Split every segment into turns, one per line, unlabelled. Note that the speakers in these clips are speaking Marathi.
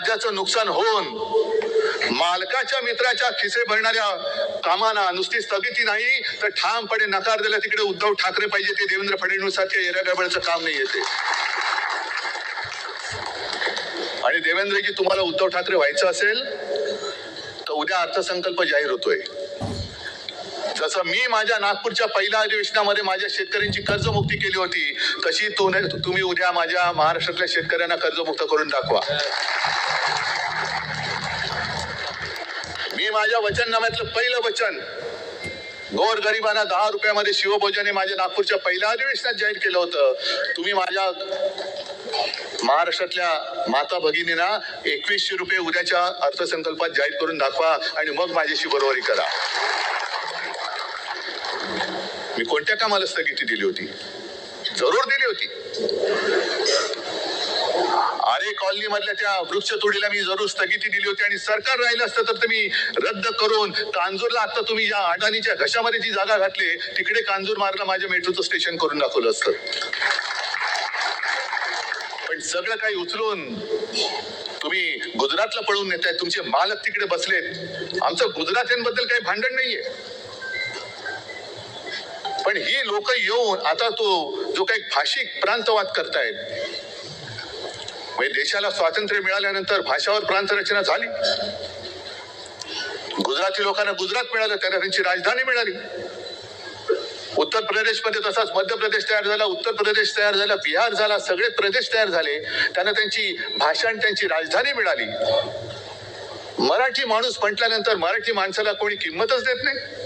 राज्याचं नुकसान होऊन मालकाच्या मित्राच्या खिसे भरणाऱ्या कामांना नुसती स्थगिती नाही तर ठामपणे नकार दिला तिकडे उद्धव ठाकरे पाहिजे ते देवेंद्र फडणवीस सारख्या येरागडबडचं काम नाही येते. आणि देवेंद्रजी तुम्हाला उद्धव ठाकरे व्हायचं असेल तर उद्या अर्थसंकल्प जाहीर होतोय. जसं मी माझ्या नागपूरच्या पहिल्या अधिवेशनामध्ये माझ्या शेतकऱ्यांची कर्जमुक्ती केली होती तशी तो तुम्ही उद्या माझ्या महाराष्ट्रातल्या शेतकऱ्यांना कर्जमुक्त करून दाखवा. मी माझ्या वचननाम्यातलं पहिलं वचन गोर गरिबांना दहा रुपयामध्ये शिवभोजन हे माझ्या नागपूरच्या पहिल्या अधिवेशनात जाहीर केलं होतं. तुम्ही माझ्या महाराष्ट्रातल्या माता भगिनींना एकवीसशे रुपये उद्याच्या अर्थसंकल्पात जाहीर करून दाखवा आणि मग माझ्याशी बरोबरी करा. मी कोणत्या कामाला स्थगिती दिली होती? जरूर दिली होती. आरे कॉलनी मधल्या त्या वृक्ष तोडीला मी जरूर स्थगिती दिली होती आणि सरकार राहिलं असतं तर तुम्ही रद्द करून कांजूरला आता तुम्ही या अडाणीच्या घशामध्ये जी जागा घातली तिकडे कांजूर मारला माझ्या मेट्रोचं स्टेशन करून दाखवलं असतं. पण सगळं काही उचलून तुम्ही गुजरातला पळून नेताय तुमचे मालक तिकडे बसलेत. आमचं गुजरात्यांबद्दल काही भांडण नाहीये. पण ही लोक येऊन आता तो जो काही भाषिक प्रांतवाद करतायत म्हणजे देशाला स्वातंत्र्य मिळाल्यानंतर भाषावर प्रांत रचना झाली. गुजराती लोकांना गुजरात मिळालं त्यांना त्यांची राजधानी मिळाली. उत्तर प्रदेशमध्ये तसाच मध्य प्रदेश तयार झाला उत्तर प्रदेश तयार झाला बिहार झाला सगळे प्रदेश तयार झाले. त्यांना त्यांची भाषा आणि त्यांची राजधानी मिळाली. मराठी माणूस म्हटल्यानंतर मराठी माणसाला कोणी किंमतच देत नाही.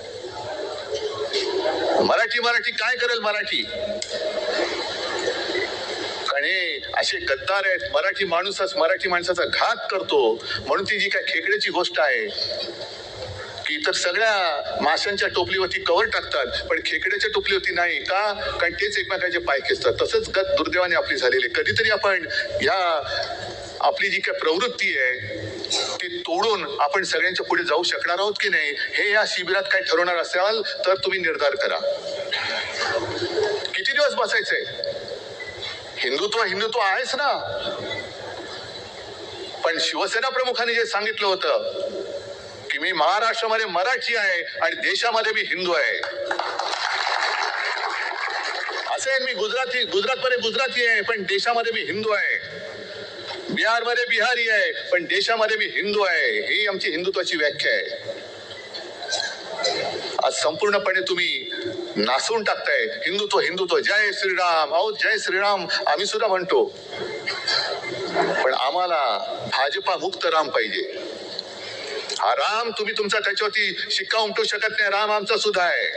मराठी मराठी काय करेल मराठी? हे असे गद्दार आहेत मराठी माणूसच मराठी माणसाचा घात करतो. म्हणून ती जी काय खेकड्याची गोष्ट आहे की इतर सगळ्या माशांच्या टोपलीवरती कवर टाकतात पण खेकड्याच्या टोपलीवरती नाही का? कारण तेच एकमेकांचे पाय खेचतात. तसंच गत दुर्दैवाने आपली झालेली कधीतरी आपण या आपली जी काय प्रवृत्ती आहे ती तोडून आपण सगळ्यांच्या पुढे जाऊ शकणार आहोत की नाही हे या शिबिरात काय ठरवणार असाल तर तुम्ही निर्धार करा. किती दिवस बसायचंय? हिंदुत्व हिंदुत्व आहेच ना. पण शिवसेना प्रमुखांनी जे सांगितलं होतं की मी महाराष्ट्रामध्ये मराठी आहे आणि देशामध्ये मी हिंदू आहे. असे मी गुजराती गुजरातमध्ये गुजराती आहे पण देशामध्ये मी हिंदू आहे. बिहारमध्ये बिहारी आहे पण देशामध्ये मी हिंदू आहे. ही आमची हिंदुत्वाची व्याख्या आहे. आज संपूर्णपणे तुम्ही नासून टाकताय. हिंदुत्व हिंदुत्व. जय श्रीराम. अहो जय श्रीराम. आम्ही सुद्धा म्हणतो. पण आम्हाला भाजपा मुक्त राम पाहिजे. हा राम तुम्ही तुमचा त्याच्यावरती शिक्का उमटू शकत नाही. राम आमचा सुद्धा आहे.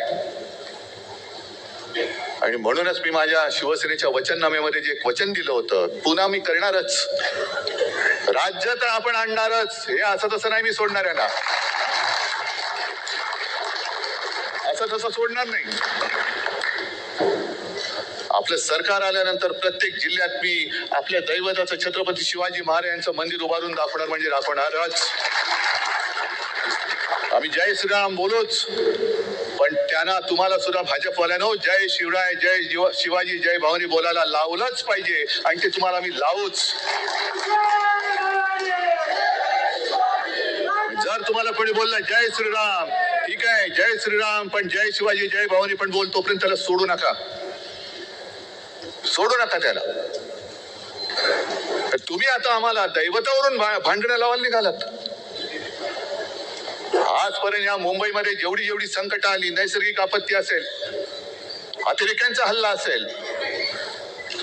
आणि म्हणूनच मी माझ्या शिवसेनेच्या वचननाम्यामध्ये जे एक वचन दिलं होतं पुन्हा मी करणारच. राज्य तर आपण आणणारच. हे असं तसं नाही मी सोडणार यांना. असं तसं सोडणार नाही. आपलं सरकार आल्यानंतर प्रत्येक जिल्ह्यात मी आपल्या दैवताचं छत्रपती शिवाजी महाराजांचं मंदिर उभारून दाखवणार म्हणजे दाखवणारच. आम्ही जय श्रीराम बोलोच. त्यांना तुम्हाला सुद्धा भाजपवाल्यानो जय शिवराय जय शिवाजी जय भावनी बोलायला लावलंच पाहिजे. आणि ते तुम्हाला मी लावूच. जर तुम्हाला कोणी बोललं जय श्रीराम ठीक आहे जय श्रीराम पण जय शिवाजी जय भवानी पण बोल तोपर्यंत त्याला सोडू नका. सोडू नका त्याला. तुम्ही आता आम्हाला दैवतावरून भांडणं लावायला निघालात. आजपर्यंत या मुंबईमध्ये जेवढी जेवढी संकट आली नैसर्गिक आपत्ती असेल अतिरेक्यांचा हल्ला असेल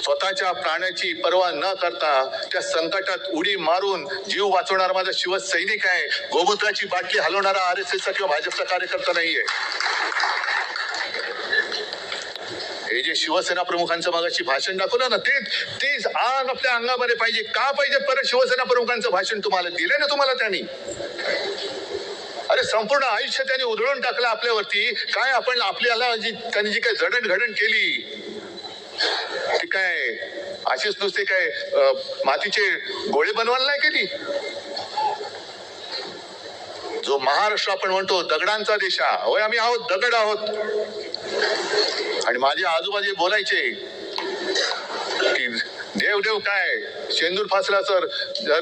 स्वतःच्या प्राण्याची पर्वा न करता त्या संकटात उडी मारून जीव वाचवणारा माझा शिवसैनिक आहे. गोमूत्राची बाटली हलवणारा आर एस एसचा किंवा भाजपचा कार्यकर्ता नाहीये. हे जे शिवसेना प्रमुखांचं मागाशी भाषण दाखवलं ना तेच तेच आग आपल्या अंगामध्ये पाहिजे. का पाहिजे? परत शिवसेना प्रमुखांचं भाषण तुम्हाला दिलं ना तुम्हाला त्यांनी? संपूर्ण आयुष्य त्यांनी उधळून टाकलं आपल्यावरती. काय आपण आपल्याला जी त्यांनी जी काही जडणघडण केली ती काय अशीच नुसते काय मातीचे गोळे बनवायला नाही केली? जो महाराष्ट्र आपण म्हणतो दगडांचा देश. होय आम्ही आहोत दगड आहोत. आणि माझे आजोबाजे बोलायचे की देव देव काय शेंदूर फासला सर